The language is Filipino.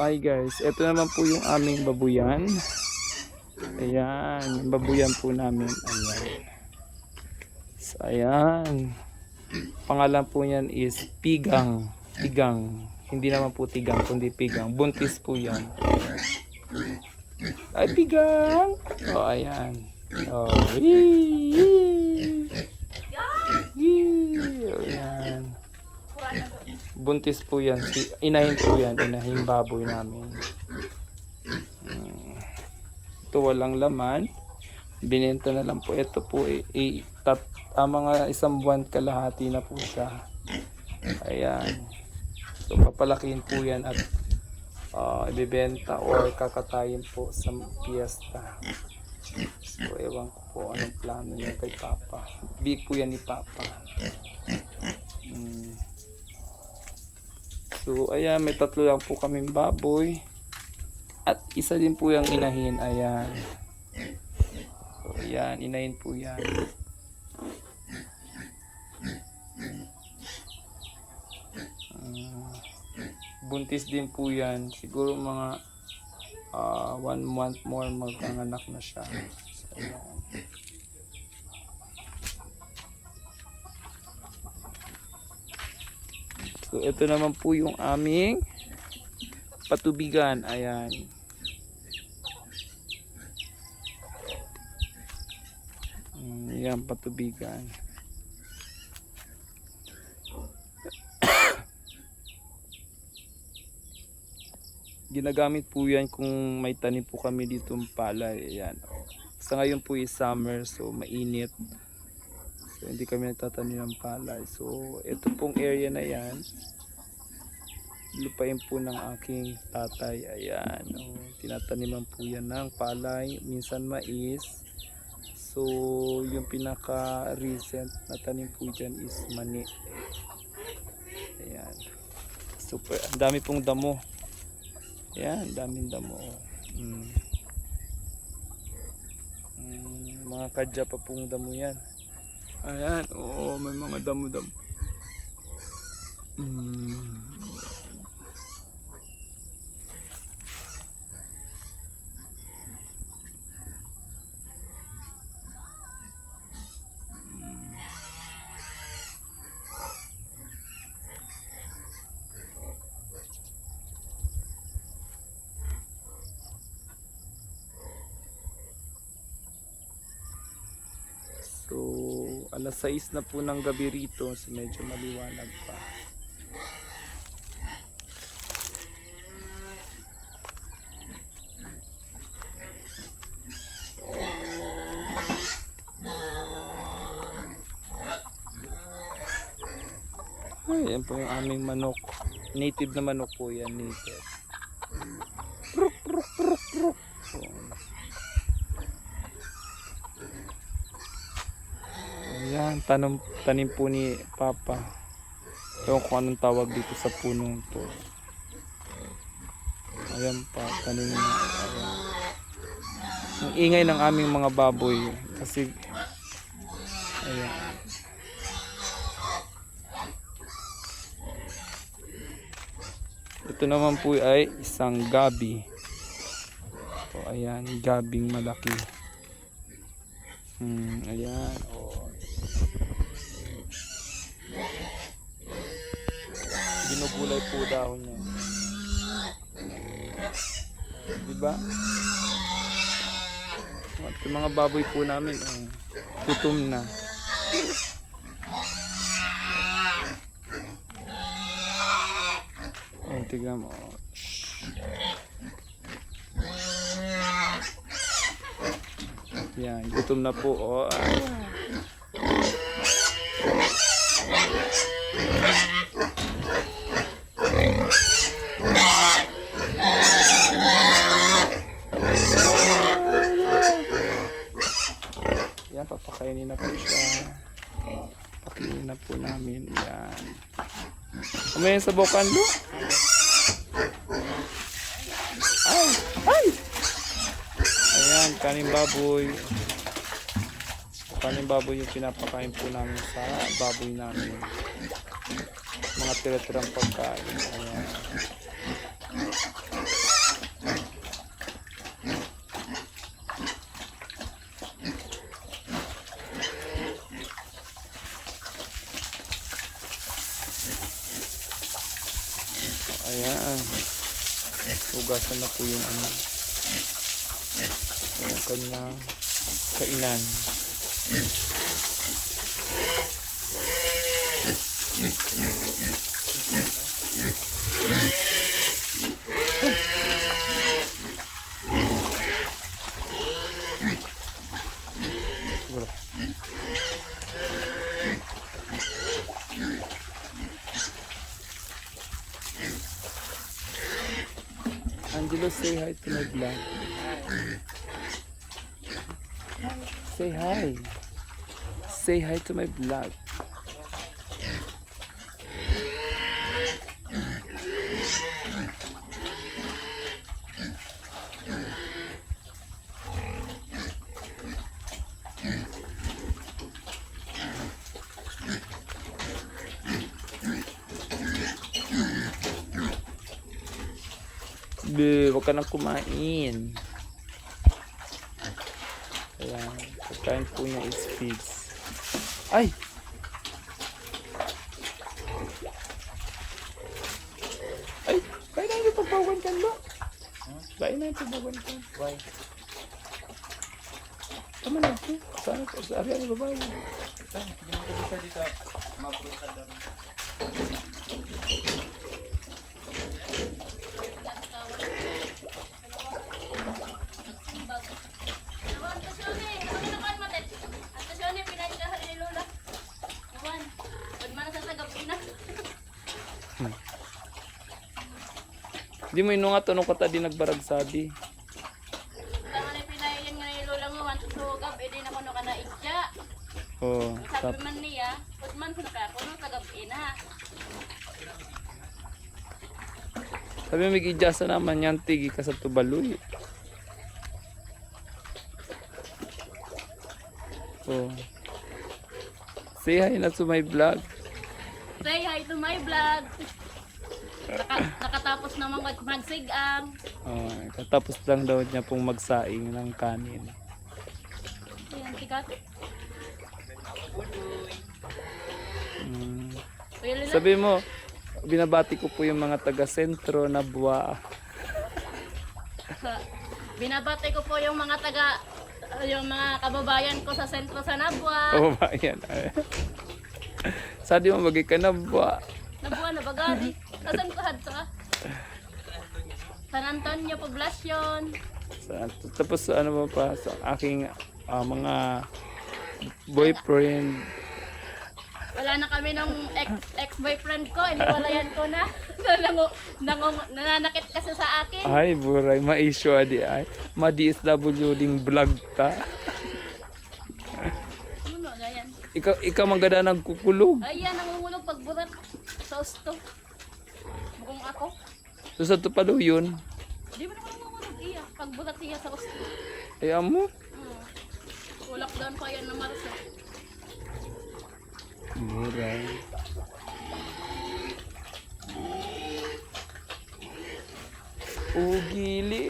Hi guys, ito naman po yung aming babuyan. Ayan, babuyan po namin. Ayan. So, ayan. Pangalan po niyan is Pigang. Pigang. Hindi naman po Tigang, kundi Pigang. Buntis po yan. Ay, Pigang! Oh, ayan. Oh, Buntis po yan. Si, inahin po yan. Inahin baboy namin. Ito walang laman. Binenta na lang po. Ito po eh, eh, tat, ah, mga isang buwan kalahati na po siya. Ayan. So papalakihin po yan at ah, ibibenta or kakatayin po sa piyesta. So ewan ko po anong plano niya kay Papa. Big po yan ni Papa. Hmm. So, ayan, may tatlo lang po kaming baboy. At isa din po yung inahin, ayan. So, ayan, inahin po yan. Ah, buntis din po yan. Siguro mga ah, one month more magkanganak na siya. So, ayan. Ito naman po yung aming patubigan. Ayan. Mm, Ayan, patubigan. Ginagamit po yan kung may tanim po kami dito palay. Ayan. Sa ngayon po is summer, so mainit. So, hindi kami nagtatanim ng palay. So, ito pong area na yan, lupain po ng aking tatay. Ayan, oh, tinataniman po yan ng palay, minsan mais. So, yung pinaka-recent na tanim po dyan is mani. Ayan. Super. Ang dami pong damo. Ayan, daming damo. Mm. Mm, mga kadya pa pong damo yan. Ayan, oo, may mga damo-damo. Mm. So, alas 6 na po ng gabi rito, so medyo maliwanag pa. Ay, yan po yung aming manok. Native na manok po yan, native. Tanim, tanim po ni Papa. Ewan ko anong tawag dito sa punong to. Ayan pa, tanim niya. Ayan. Ang ingay ng aming mga baboy. Kasi, ayan. Ito naman po ay isang gabi. So, ayan, gabing malaki. Hmm, ayan. Oh. Binubulay po dahon niya. Diba? At yung mga baboy po namin, oh, gutom na. Oh, tignan mo. oh. Yan, gutom na po. Oh. Yan, papakainin na po siya. Papakainin na po namin. Yan. Kumain sa bokando. Ay! Ayan, kanin baboy. Kanin baboy yung pinapakain po namin sa baboy namin. Mga tira-tirang pagkain. Ayan. Ayan. Hugasan na po yung ano. Yung kanyang kainan. Angelo, say hi to my vlog. Say hi. Say hi to my vlog. Be, wag ka nang kumain. Pagkain po niya is figs. Ay! Ay, kain na yung pagbawan kan ba? Kain na yung pagbawan kan. Why? Tama na ito. Saan ito? Sa area ni babae. Nawan, Tasyone, ano naman matet? At Tasyone, pinagkahal ni Lola. Nawan, pag mana sa sagap ina. Di mo inunga to nung kata di nagbarag sabi. Na pinayan nga ni Lola mo, wanto sugap, edi na kuno ka na itya. Oh, Sabi man niya, pag man kuno ka, kuno sagap ina. Sabi may gijasa naman yan, tigi ka sa tubaloy. Oh. Say hi na to my vlog. Say hi to my vlog. Naka, nakatapos naman mag magsigang. Oh, katapos lang daw niya pong magsaing ng kanin. Ayan, tikat. Mm. Sabi mo, binabati ko po yung mga taga-sentro na buwa. binabati ko po yung mga taga yung mga kababayan ko sa sentro sa Nabwa. Oh, ba yan. Sabi mo, magay ka na buwa. Nabuha na bagari. Kasan ko sa San Antonio Poblacion. Sa- Tapos ano ba pa sa aking ah, mga boyfriend. Wala na kami ng ex, ex-boyfriend ko. Iniwalayan ko na. Nangu, nangu, nananakit kasi sa akin. Ay, buray, ma-issue adi ay. Ma-DSW ding vlog ta. Ikaw, ikaw maganda nagkukulog. Ayan, nangungulog pagburat sa usto. Bukong ako. So sa tupalo yun. Di ba naman nangungulog iya? Pagburat iya sa usto. Ay, amo. Hmm. Ulak doon pa yan na Marso. Buray. Oh, gili.